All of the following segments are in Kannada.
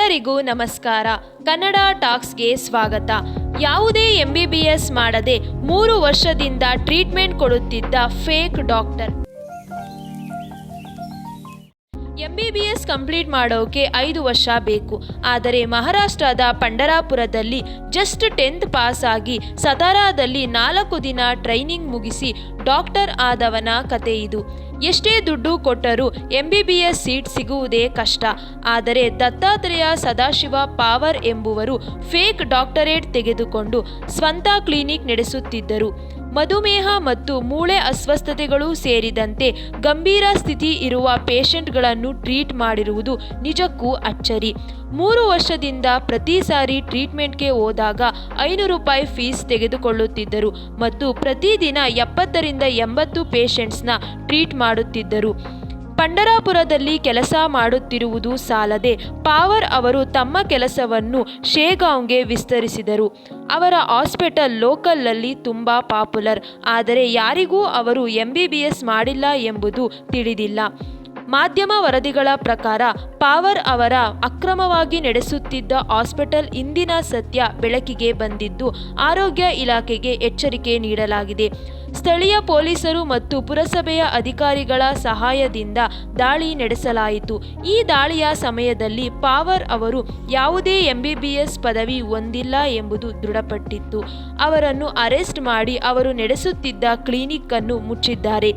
ಎಲ್ಲರಿಗೂ ನಮಸ್ಕಾರ. ಕನ್ನಡ ಟಾಕ್ಸ್ಗೆ ಸ್ವಾಗತ. ಯಾವುದೇ ಎಂ ಬಿ ಬಿ ಎಸ್ ಮಾಡದೆ ಮೂರು ವರ್ಷದಿಂದ treatment ಕೊಡುತ್ತಿದ್ದ fake doctor. M B B S complete ಮಾಡೋಕೆ ಐದು ವರ್ಷ ಬೇಕು. ಆದರೆ ಮಹಾರಾಷ್ಟ್ರದ ಪಂಡರಾಪುರದಲ್ಲಿ ಜಸ್ಟ್ ಟೆಂತ್ ಪಾಸ್ ಆಗಿ ಸತಾರಾದಲ್ಲಿ ನಾಲ್ಕು ದಿನ ಟ್ರೈನಿಂಗ್ ಮುಗಿಸಿ ಡಾಕ್ಟರ್ ಆದವನ ಕತೆ ಇದು. ಎಷ್ಟೇ ದುಡ್ಡು ಕೊಟ್ಟರೂ M B B S seat ಸಿಗುವುದೇ ಕಷ್ಟ. ಆದರೆ ದತ್ತಾತ್ರೇಯ ಸದಾಶಿವ ಪಾವರ್ ಎಂಬುವರು ಫೇಕ್ ಡಾಕ್ಟರೇಟ್ ತೆಗೆದುಕೊಂಡು ಸ್ವಂತ ಕ್ಲಿನಿಕ್ ನಡೆಸುತ್ತಿದ್ದರು. ಮಧುಮೇಹ ಮತ್ತು ಮೂಳೆ ಅಸ್ವಸ್ಥತೆಗಳು ಸೇರಿದಂತೆ ಗಂಭೀರ ಸ್ಥಿತಿ ಇರುವ ಪೇಷಂಟ್ಗಳನ್ನು ಟ್ರೀಟ್ ಮಾಡಿರುವುದು ನಿಜಕ್ಕೂ ಅಚ್ಚರಿ. ಮೂರು ವರ್ಷದಿಂದ ಪ್ರತಿ ಸಾರಿ ಟ್ರೀಟ್ಮೆಂಟ್ಗೆ ಹೋದಾಗ ಐನೂರು ರೂಪಾಯಿ ಫೀಸ್ ತೆಗೆದುಕೊಳ್ಳುತ್ತಿದ್ದರು ಮತ್ತು ಪ್ರತಿದಿನ ಎಪ್ಪತ್ತರಿಂದ ಎಂಬತ್ತು ಪೇಷಂಟ್ಸ್ನ ಟ್ರೀಟ್ ಮಾಡುತ್ತಿದ್ದರು. ಪಂಡರಾಪುರದಲ್ಲಿ ಕೆಲಸ ಮಾಡುತ್ತಿರುವುದು ಸಾಲದೆ ಪಾವರ್ ಅವರು ತಮ್ಮ ಕೆಲಸವನ್ನು ಶೇಗಾಂವ್ಗೆ ವಿಸ್ತರಿಸಿದರು. ಅವರ ಹಾಸ್ಪಿಟಲ್ ಲೋಕಲ್ನಲ್ಲಿ ತುಂಬ ಪಾಪ್ಯುಲರ್, ಆದರೆ ಯಾರಿಗೂ ಅವರು ಎಂ ಬಿ ಎಸ್ ಮಾಡಿಲ್ಲ ಎಂಬುದು ತಿಳಿದಿಲ್ಲ. ಮಾಧ್ಯಮ ವರದಿಗಳ ಪ್ರಕಾರ ಪಾವರ್ ಅವರ ಅಕ್ರಮವಾಗಿ ನಡೆಸುತ್ತಿದ್ದ ಹಾಸ್ಪಿಟಲ್ ಇಂದಿನ ಸತ್ಯ ಬೆಳಕಿಗೆ ಬಂದಿದ್ದು, ಆರೋಗ್ಯ ಇಲಾಖೆಗೆ ಎಚ್ಚರಿಕೆ ನೀಡಲಾಗಿದೆ. ಸ್ಥಳೀಯ ಪೊಲೀಸರು ಮತ್ತು ಪುರಸಭೆಯ ಅಧಿಕಾರಿಗಳ ಸಹಾಯದಿಂದ ದಾಳಿ ನಡೆಸಲಾಯಿತು. ಈ ದಾಳಿಯ ಸಮಯದಲ್ಲಿ ಪಾವರ್ ಅವರು ಯಾವುದೇ ಎಂಬಿಬಿಎಸ್ ಪದವಿ ಹೊಂದಿಲ್ಲ ಎಂಬುದು ದೃಢಪಟ್ಟಿತ್ತು. ಅವರನ್ನು ಅರೆಸ್ಟ್ ಮಾಡಿ ಅವರು ನಡೆಸುತ್ತಿದ್ದ ಕ್ಲಿನಿಕ್ ಅನ್ನು ಮುಚ್ಚಿದ್ದಾರೆ.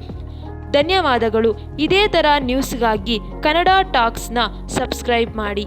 ಧನ್ಯವಾದಗಳು. ಇದೇ ಥರ ನ್ಯೂಸ್ಗಾಗಿ ಕನ್ನಡ ಟಾಕ್ಸ್ನ ಸಬ್ಸ್ಕ್ರೈಬ್ ಮಾಡಿ.